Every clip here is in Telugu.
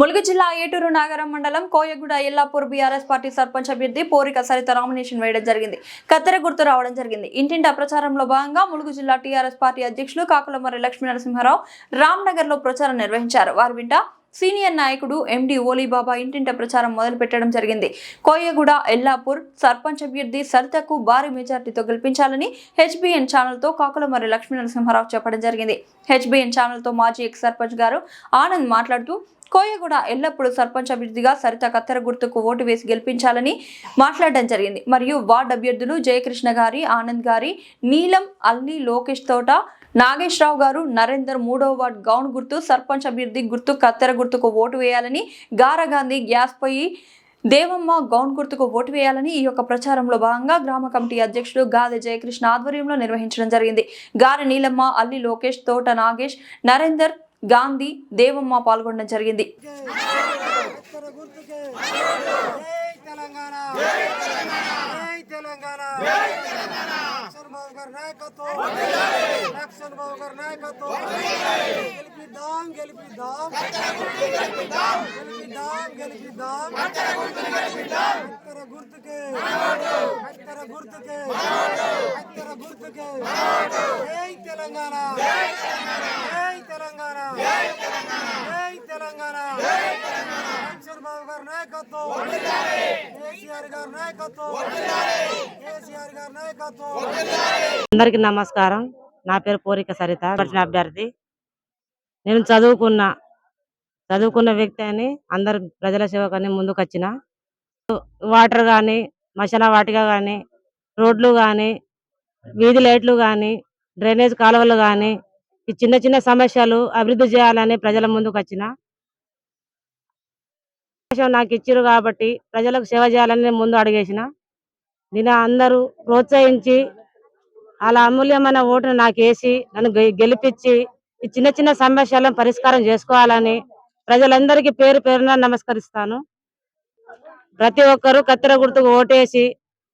ములుగు జిల్లా ఏటూరు నాగరం మండలం కోయగూడ ఎల్లాపూర్ బీఆర్ఎస్ పార్టీ సర్పంచ్ అభ్యర్థి పోరిక సరిత నామినేషన్ వేయడం జరిగింది. కత్తెర గుర్తు రావడం జరిగింది. ఇంటింటా ప్రచారంలో భాగంగా ములుగు జిల్లా టీఆర్ఎస్ పార్టీ అధ్యక్షులు కాకులమర్రి లక్ష్మీ నరసింహారావు రామ్నగర్లో ప్రచారం నిర్వహించారు. వారి వింట సీనియర్ నాయకుడు ఎండి ఓలీబాబా ఇంటింట ప్రచారం మొదలు పెట్టడం జరిగింది. కోయగూడ ఎల్లాపూర్ సర్పంచ్ అభ్యర్థి సరితకు భారీ మెజార్టీతో గెలిపించాలని హెచ్బిఎన్ ఛానల్తో కాకులమర్రి లక్ష్మీ నరసింహారావు చెప్పడం జరిగింది. హెచ్బిఎన్ ఛానల్తో మాజీ ఎక్స్ సర్పంచ్ గారు ఆనంద్ మాట్లాడుతూ కోయగూడ ఎల్లప్పుడూ సర్పంచ్ అభ్యర్థిగా సరిత కత్తెర గుర్తుకు ఓటు వేసి గెలిపించాలని మాట్లాడడం జరిగింది. మరియు వార్డు అభ్యర్థులు జయకృష్ణ గారి ఆనంద్ గారి నీలం అల్లి లోకేష్ తోట నాగేశ్వరరావు గారు నరేందర్ మూడవ వార్డ్ గౌన్ గుర్తు సర్పంచ్ అభ్యర్థి గుర్తు కత్తెర గుర్తుకు ఓటు వేయాలని గారగాంధీ గ్యాస్ పొయ్యి దేవమ్మ గౌన్ గుర్తుకు ఓటు వేయాలని ఈ యొక్క ప్రచారంలో భాగంగా గ్రామ కమిటీ అధ్యక్షుడు గాదె జయకృష్ణ ఆధ్వర్యంలో నిర్వహించడం జరిగింది. గారి నీలమ్మ అల్లి లోకేష్ తోట నాగేష్ నరేందర్ గాంధీ దేవమ్మ పాల్గొనడం జరిగింది. గుర్తుకే తెలంగాణ. తెలంగాణ. బాబు బాబు గెలిపిద్దాం గెలిపిద్దాం గెలిపిద్దాం గుర్తుకే గుర్తుకే తెలంగాణ. తెలంగాణ. జై తెలంగాణ. లక్ష్మణ్ బాబు గారి నాయకత్వం. కేసీఆర్ గారి నాయకత్వం. కేసీఆర్ గారి నాయకత్వం. అందరికి నమస్కారం. నా పేరు పూరిక సరిత వచ్చిన అభ్యర్థి. నేను చదువుకున్న చదువుకున్న వ్యక్తి అని అందరు ప్రజల సేవకని ముందుకు వచ్చిన. వాటర్ కానీ మశాన వాటిక కానీ రోడ్లు కానీ వీధి లైట్లు కానీ డ్రైనేజ్ కాలువలు కానీ ఈ చిన్న చిన్న సమస్యలు అభివృద్ధి చేయాలని ప్రజల ముందుకు వచ్చిన. నాకు ఇచ్చారు కాబట్టి ప్రజలకు సేవ చేయాలని నేను ముందు అడిగేసిన. నేను అందరూ ప్రోత్సహించి అలా అమూల్యమైన ఓటును నాకు వేసి నన్ను గెలిపించి ఈ చిన్న చిన్న సమస్యలను పరిష్కారం చేసుకోవాలని ప్రజలందరికీ పేరు పేరున నమస్కరిస్తాను. ప్రతి ఒక్కరూ కత్తెర గుర్తుకు ఓటేసి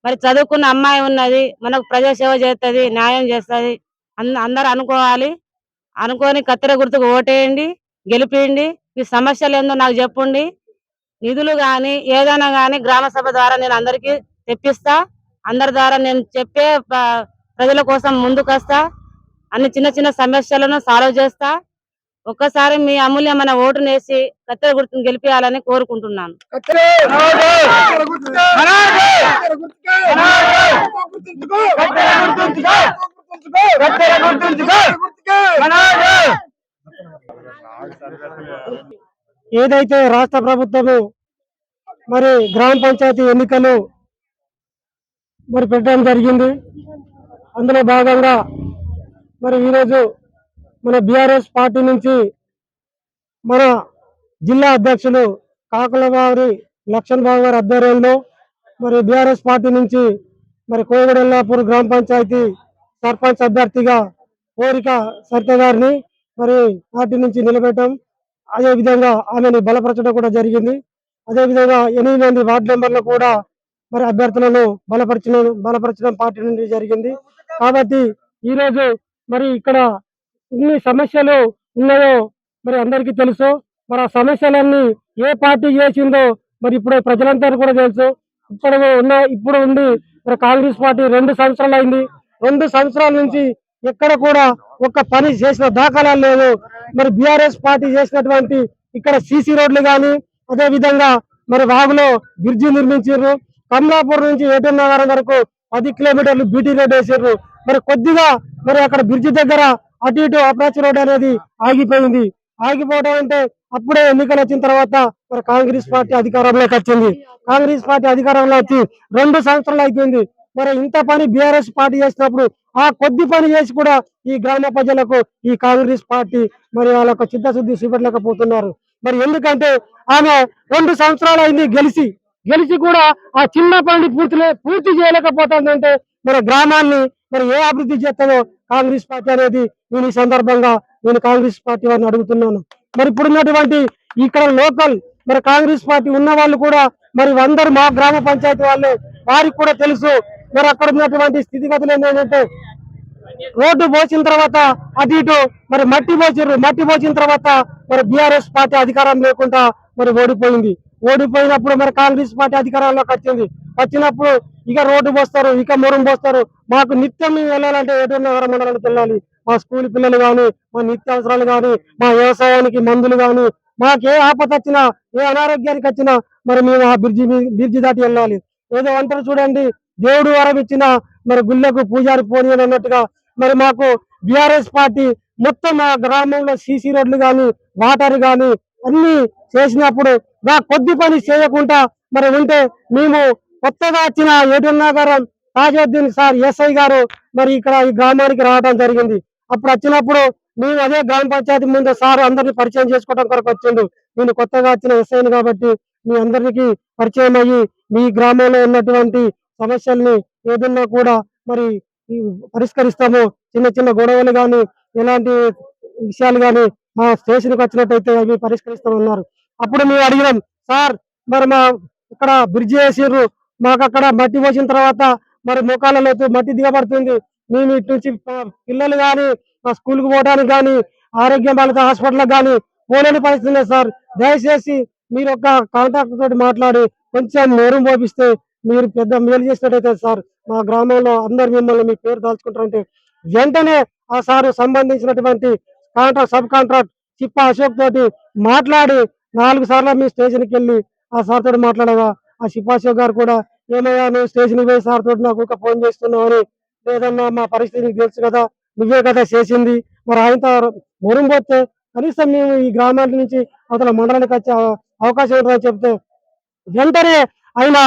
మరి చదువుకున్న అమ్మాయి ఉన్నది మనకు ప్రజా సేవ చేస్తుంది న్యాయం చేస్తుంది అందరూ అనుకోవాలి. అనుకొని కత్తెర గుర్తుకు ఓటేయండి గెలిపియండి. మీ సమస్యలు ఏందో నాకు చెప్పండి. నిధులు కానీ ఏదైనా కానీ గ్రామ సభ ద్వారా నేను అందరికీ తెప్పిస్తా. అందరి ద్వారా నేను చెప్పే ప్రజల కోసం ముందుకు వస్తా అన్ని చిన్న చిన్న సమస్యలను సాల్వ్ చేస్తా. ఒక్కసారి మీ అమూల్యమైన ఓటును వేసి కత్తెర గుర్తును గెలిపించాలని కోరుకుంటున్నాను. ఏదైతే రాష్ట్ర ప్రభుత్వము మరి గ్రామ పంచాయతీ ఎన్నికలు మరి పెట్టడం జరిగింది అందులో భాగంగా మరి ఈరోజు మన బీఆర్ఎస్ పార్టీ నుంచి మన జిల్లా అధ్యక్షులు కాకులవారి లక్ష్మణ్ బాబు గారి ఆధ్వర్యంలో మరి బీఆర్ఎస్ పార్టీ నుంచి మరి కోగడల్లాపూర్ గ్రామ పంచాయతీ సర్పంచ్ అభ్యర్థిగా కోరిక సరిత గారిని మరి పార్టీ నుంచి నిలబెట్టడం. అదే విధంగా ఆమెను బలపరచడం కూడా జరిగింది. అదే విధంగా ఎనిమిది మంది వార్డు మెంబర్లు కూడా మరి అభ్యర్థులను బలపరచడం బలపరచడం పార్టీ నుండి జరిగింది. కాబట్టి ఈ రోజు మరి ఇక్కడ ఇన్ని సమస్యలు ఉన్నాయో మరి అందరికీ తెలుసు. మరి ఆ సమస్యలన్నీ ఏ పార్టీ చేసిందో మరి ఇప్పుడు ప్రజలంతా కూడా తెలుసు. ఇప్పుడు ఉన్న ఇప్పుడు ఉండి మరి కాంగ్రెస్ పార్టీ రెండు సంవత్సరాలు అయింది. రెండు సంవత్సరాల నుంచి ఎక్కడ కూడా ఒక్క పని చేసిన దాఖలాలు లేవు. మరి బీఆర్ఎస్ పార్టీ చేసినటువంటి ఇక్కడ సీసీ రోడ్లు కానీ అదే విధంగా మరి వాగులో బ్రిడ్జి నిర్మించారు కమలాపూర్ నుంచి ఏటన్ నగరం వరకు పది కిలోమీటర్లు బీటీ రోడ్ వేసారు మరి కొద్దిగా మరి అక్కడ బ్రిడ్జి దగ్గర అటు ఇటు అప్రాచ్ రోడ్ అనేది ఆగిపోయింది. ఆగిపోవడం అంటే అప్పుడే ఎన్నికలు వచ్చిన తర్వాత మరి కాంగ్రెస్ పార్టీ అధికారంలోకి వచ్చింది. కాంగ్రెస్ పార్టీ అధికారంలో వచ్చి రెండు సంవత్సరాలు అయిపోయింది. మరి ఇంత పని బీఆర్ఎస్ పార్టీ చేసినప్పుడు ఆ కొద్ది పని చేసి కూడా ఈ గ్రామ ప్రజలకు ఈ కాంగ్రెస్ పార్టీ మరి వాళ్ళకు చిత్తశుద్ధి చూపెట్టలేకపోతున్నారు. మరి ఎందుకంటే ఆమె రెండు సంవత్సరాలు అయింది గెలిచి గెలిచి కూడా ఆ చిన్న పని పూర్తి పూర్తి చేయలేకపోతుందంటే మరి గ్రామాన్ని మరి ఏ అభివృద్ధి చేస్తుందో కాంగ్రెస్ పార్టీ అనేది నేను ఈ సందర్భంగా నేను కాంగ్రెస్ పార్టీ వారిని అడుగుతున్నాను. మరి ఇప్పుడు ఉన్నటువంటి ఇక్కడ లోకల్ మరి కాంగ్రెస్ పార్టీ ఉన్న వాళ్ళు కూడా మరి అందరు మా గ్రామ పంచాయతీ వాళ్ళే. వారికి కూడా తెలుసు మరి అక్కడ ఉన్నటువంటి స్థితిగతులు ఏంటంటే రోడ్డు పోసిన తర్వాత అటు ఇటు మరి మట్టి పోసిర్రు. మట్టి పోసిన తర్వాత మరి బీఆర్ఎస్ పార్టీ అధికారం లేకుండా మరి ఓడిపోయింది. ఓడిపోయినప్పుడు మరి కాంగ్రెస్ పార్టీ అధికారంలోకి వచ్చింది. వచ్చినప్పుడు ఇక రోడ్డు పోస్తారు ఇక మొరం పోస్తారు. మాకు నిత్యం మేము వెళ్ళాలంటే ఏదైనా మండలానికి వెళ్ళాలి. మా స్కూల్ పిల్లలు కానీ మా నిత్యావసరాలు కానీ మా వ్యవసాయానికి మందులు కానీ మాకు ఏ ఆపద వచ్చినా ఏ అనారోగ్యానికి వచ్చినా మరి మేము ఆ బ్రిడ్జి బ్రిడ్జి దాటి వెళ్ళాలి. ఏదో అంటారు చూడండి దేవుడు వరం ఇచ్చిన మరి గుళ్ళకు పూజారి పోనీ అన్నట్టుగా మరి మాకు బిఆర్ఎస్ పార్టీ మొత్తం మా గ్రామంలో సీసీ రోడ్లు కానీ వాటర్ కానీ అన్ని చేసినప్పుడు నా కొద్ది పని చేయకుండా మరి ఉంటే మేము కొత్తగా వచ్చిన ఏటూరు నగరం తాజుద్దీన్ సార్ ఎస్ఐ గారు మరి ఇక్కడ ఈ గ్రామానికి రావడం జరిగింది. అప్పుడు వచ్చినప్పుడు మేము అదే గ్రామ పంచాయతీ ముందు సార్ అందరిని పరిచయం చేసుకోవడం కొరకు వచ్చిండు. నేను కొత్తగా వచ్చిన ఎస్ఐని కాబట్టి మీ అందరికి పరిచయం అయ్యి మీ గ్రామంలో ఉన్నటువంటి సమస్యల్ని ఏదన్నా కూడా మరి ఈ పరిష్కరిస్తాము. చిన్న చిన్న గొడవలు కానీ ఎలాంటి విషయాలు కానీ మా స్టేషన్కి వచ్చినట్టయితే అవి పరిష్కరిస్తామన్నారు. అప్పుడు మేము అడిగినాం సార్ మరి మా ఇక్కడ బ్రిడ్జ్ వేసిర్రు మాకు అక్కడ మట్టి పోసిన తర్వాత మరి మోకాళ్ళలో మట్టి దిగబడుతుంది. మేము ఇటు నుంచి పిల్లలు కానీ మా స్కూల్కి పోవడానికి కానీ ఆరోగ్యం బాలిత హాస్పిటల్ కానీ పోలేని పరిస్థితి సార్. దయచేసి మీరు ఒక కాంటాక్ట్ తోటి మాట్లాడి కొంచెం నేరం పోపిస్తే మీరు పెద్ద మేలు చేసినట్టయితే సార్ మా గ్రామంలో అందరు మిమ్మల్ని మీ పేరు దాల్చుకుంటారంటే వెంటనే ఆ సారు సంబంధించినటువంటి కాంట్రాక్ట్ సబ్ కాంట్రాక్ట్ చిప్ప అశోక్ తోటి మాట్లాడి నాలుగు సార్లు మీ స్టేషన్కి వెళ్ళి ఆ సార్ తోటి మాట్లాడగా ఆ చిప్ప అశోక్ గారు కూడా ఏమయ్యా నువ్వు స్టేషన్కి పోయి సార్ తోటి నాకు ఒక ఫోన్ చేస్తున్నావు అని లేదన్నా మా పరిస్థితి నీకు తెలుసు కదా నువ్వే కదా చేసింది. మరి ఆయన మొరం పోతే కనీసం మేము ఈ గ్రామాల నుంచి అవతల మండలానికి వచ్చే అవకాశం ఉంటుందని చెప్తే వెంటనే ఆయన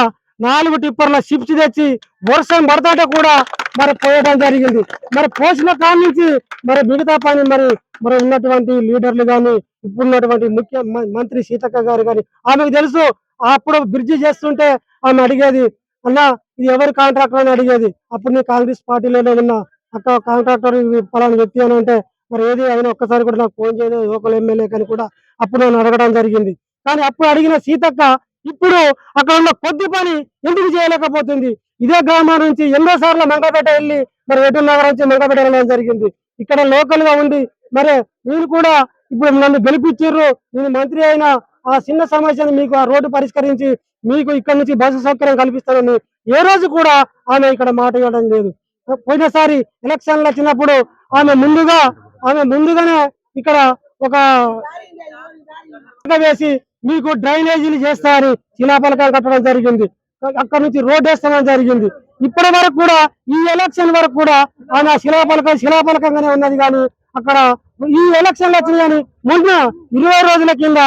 నాలుగు టిప్పర్ల షిఫ్ట్ తెచ్చి వర్షం పడతాట కూడా మరి పోయడం జరిగింది. మరి పోసిన కాడ నుంచి మరి మిగతా పని మరి మరి ఉన్నటువంటి లీడర్లు కానీ ఇప్పుడున్నటువంటి ముఖ్య మంత్రి సీతక్క గారు కానీ ఆమెకు తెలుసు. అప్పుడు బ్రిడ్జి చేస్తుంటే ఆమె అడిగేది అన్న ఇది ఎవరి కాంట్రాక్టర్? అని అడిగేది. అప్పుడు నేను కాంగ్రెస్ పార్టీలోనే ఉన్నా. అక్క కాంట్రాక్టర్ పలానా వ్యక్తి అని అంటే మరి ఏది అయినా ఒక్కసారి కూడా నాకు ఫోన్ చేయలేదు. లోకల్ ఎమ్మెల్యే కానీ కూడా అప్పుడు నన్ను అడగడం జరిగింది. కానీ అప్పుడు అడిగిన సీతక్క ఇప్పుడు అక్కడ ఉన్న కొద్ది పని ఎందుకు చేయలేకపోతుంది? ఇదే గ్రామం నుంచి ఎన్నో సార్లు మంగపేట వెళ్ళి మరి ఎటు నగరం నుంచి మంగపేట వెళ్ళడం జరిగింది. ఇక్కడ లోకల్గా ఉండి మరి నేను కూడా ఇప్పుడు నన్ను గెలిపించారు. నేను మంత్రి అయినా ఆ చిన్న సమస్యను మీకు ఆ రోడ్డు పరిష్కరించి మీకు ఇక్కడ నుంచి బస్సు సౌకర్యం కల్పిస్తానని ఏ రోజు కూడా ఆమె ఇక్కడ మాట ఇవ్వడం లేదు. పోయినసారి ఎలక్షన్లు వచ్చినప్పుడు ఆమె ముందుగా ఆమె ముందుగానే ఇక్కడ ఒక వేసి మీకు డ్రైనేజీలు చేస్తారని శిలాఫలకాలు కట్టడం జరిగింది. అక్కడ నుంచి రోడ్ వేస్తామని జరిగింది. ఇప్పటి వరకు కూడా ఈ ఎలక్షన్ వరకు కూడా ఆయన ఆ శిలాఫలకం శిలాఫలకంగానే ఉన్నది కానీ అక్కడ ఈ ఎలక్షన్ వచ్చినాయి కానీ మొన్న ఇరవై రోజుల కింద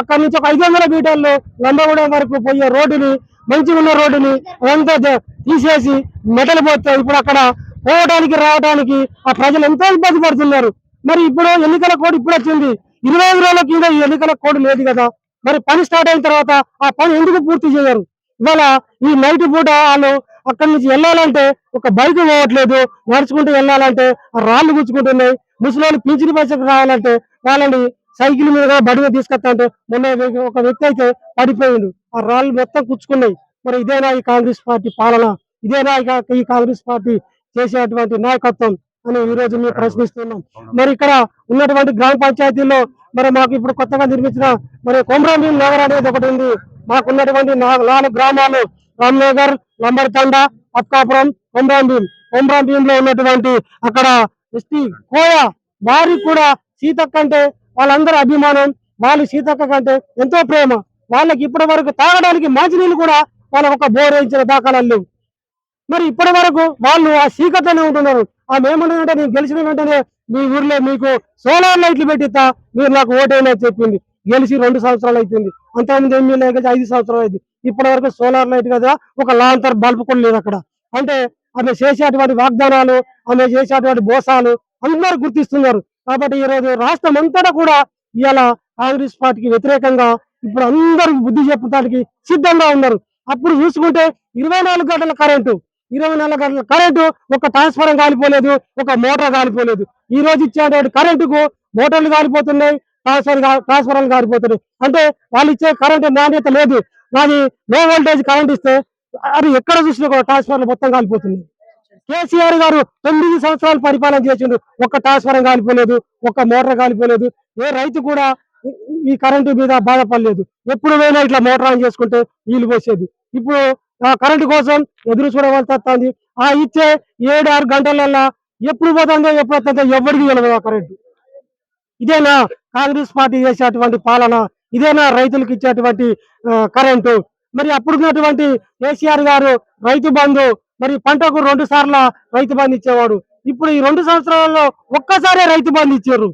అక్కడ నుంచి ఒక ఐదు వందల మీటర్లు లంబగూడెం వరకు పోయే రోడ్డుని మంచిగా ఉన్న రోడ్డుని అదంతా తీసేసి మెటలు పోతే ఇప్పుడు అక్కడ పోవడానికి రావడానికి ఆ ప్రజలు ఎంతో ఇబ్బంది పడుతున్నారు. మరి ఇప్పుడు ఎన్నికల కోడ్ ఇప్పుడు వచ్చింది. ఇరవై ఐదు రోజుల కింద ఈ ఎన్నికల కోడ్ లేదు కదా. మరి పని స్టార్ట్ అయిన తర్వాత ఆ పని ఎందుకు పూర్తి చేయరు? ఇవాళ ఈ నైట్ పూట వాళ్ళు అక్కడి నుంచి వెళ్ళాలంటే ఒక బైక్ పోవట్లేదు. నడుచుకుంటూ వెళ్ళాలంటే ఆ రాళ్ళు గుచ్చుకుంటున్నాయి. ముసలి పింఛని పైసలకు రావాలంటే వాళ్ళని సైకిల్ మీద బడిగా తీసుకొస్తా అంటే మొన్న ఒక- వ్యక్తి అయితే పడిపోయిండు. ఆ రాళ్ళు మొత్తం గుచ్చుకున్నాయి. మరి ఇదేనా ఈ కాంగ్రెస్ పార్టీ పాలన? ఇదేనా ఈ కాంగ్రెస్ పార్టీ చేసేటువంటి నాయకత్వం? అని ఈ రోజు మేము ప్రశ్నిస్తున్నాం. మరి ఇక్కడ ఉన్నటువంటి గ్రామ పంచాయతీల్లో మరి మాకు ఇప్పుడు కొత్తగా నిర్మించిన మరి కొమరాంభీం నగర్ అనేది ఒకటి ఉంది. మాకు ఉన్నటువంటి నాలుగు గ్రామాలు రామ్నగర్ లంబర్తండ అత్కాపురం కొమరాంభీం కొమరాంభీం లో ఉన్నటువంటి అక్కడ ఎస్టీ కోయ వారికి కూడా సీతక్క అంటే వాళ్ళందరూ అభిమానం వాళ్ళు సీతక్క కంటే ఎంతో ప్రేమ. వాళ్ళకి ఇప్పటి వరకు తాగడానికి మంచినీళ్ళు కూడా వాళ్ళకి ఒక బోర్ వేయించిన దాఖలాలు మరి ఇప్పటి వరకు వాళ్ళు ఆ చీకట్లోనే ఉంటున్నారు. ఆమె ఏమంటుందంటే నేను గెలిచిన వెంటనే మీ ఊర్లో మీకు సోలార్ లైట్లు పెట్టిస్తా మీరు నాకు ఓటేనా చెప్పింది. గెలిచి రెండు సంవత్సరాలు అవుతుంది అంతకుముందు ఎమ్మెల్యే కలిసి ఐదు సంవత్సరాలు అయింది. ఇప్పటి వరకు సోలార్ లైట్ కదా ఒక లాంతర్ బల్బు కూడా లేదు అక్కడ. అంటే ఆమె చేసేటువంటి వాగ్దానాలు ఆమె చేసేటువంటి మోసాలు అందరూ గుర్తిస్తున్నారు. కాబట్టి ఈ రోజు రాష్ట్రం అంతటా కూడా ఇవాళ కాంగ్రెస్ పార్టీకి వ్యతిరేకంగా ఇప్పుడు అందరూ బుద్ధి చెప్పడానికి సిద్ధంగా ఉన్నారు. అప్పుడు చూసుకుంటే ఇరవై నాలుగు గంటల కరెంటు ఇరవై నాలుగు గంటల కరెంటు ఒక ట్రాన్స్ఫారం కాలిపోలేదు ఒక మోటార్ కాలిపోలేదు. ఈ రోజు ఇచ్చేటువంటి కరెంటుకు మోటార్లు కాలిపోతున్నాయి ట్రాన్స్ఫర్ ట్రాన్స్ఫారాలు కాలిపోతున్నాయి. అంటే వాళ్ళు ఇచ్చే కరెంటు నాణ్యత లేదు. నాది లో వోల్టేజ్ కరెంట్ ఇస్తే అది ఎక్కడ చూసినా కూడా ట్రాన్స్ఫార్మర్ మొత్తం కాలిపోతుంది కేసీఆర్ గారు తొమ్మిది సంవత్సరాలు పరిపాలన చేసిండు. ఒక్క ట్రాన్స్ఫారం కాలిపోలేదు ఒక్క మోటార్ కాలిపోలేదు. ఏ రైతు కూడా ఈ- కరెంటు మీద బాధపడలేదు. ఎప్పుడు పోయినా ఇట్లా మోటార్ ఆన్ చేసుకుంటే నీళ్ళు పోసేది. ఇప్పుడు కరెంటు కోసం ఎదురు చూడవలసి వస్తుంది. ఆ ఇచ్చే ఏడు ఆరు గంటలల్లా ఎప్పుడు పోతుందో ఎప్పుడు వస్తుందో ఎవరికి వెళ్ళదు ఆ కరెంటు. ఇదేనా కాంగ్రెస్ పార్టీ చేసేటువంటి పాలన ఇదేనా రైతులకు ఇచ్చేటువంటి కరెంటు? మరి అప్పుడున్నటువంటి కేసీఆర్ గారు రైతు బంధు మరి పంటకు రెండు సార్ల రైతు బంధు ఇచ్చేవాడు. ఇప్పుడు ఈ రెండు సంవత్సరాలలో ఒక్కసారే రైతు బంధు ఇచ్చారు.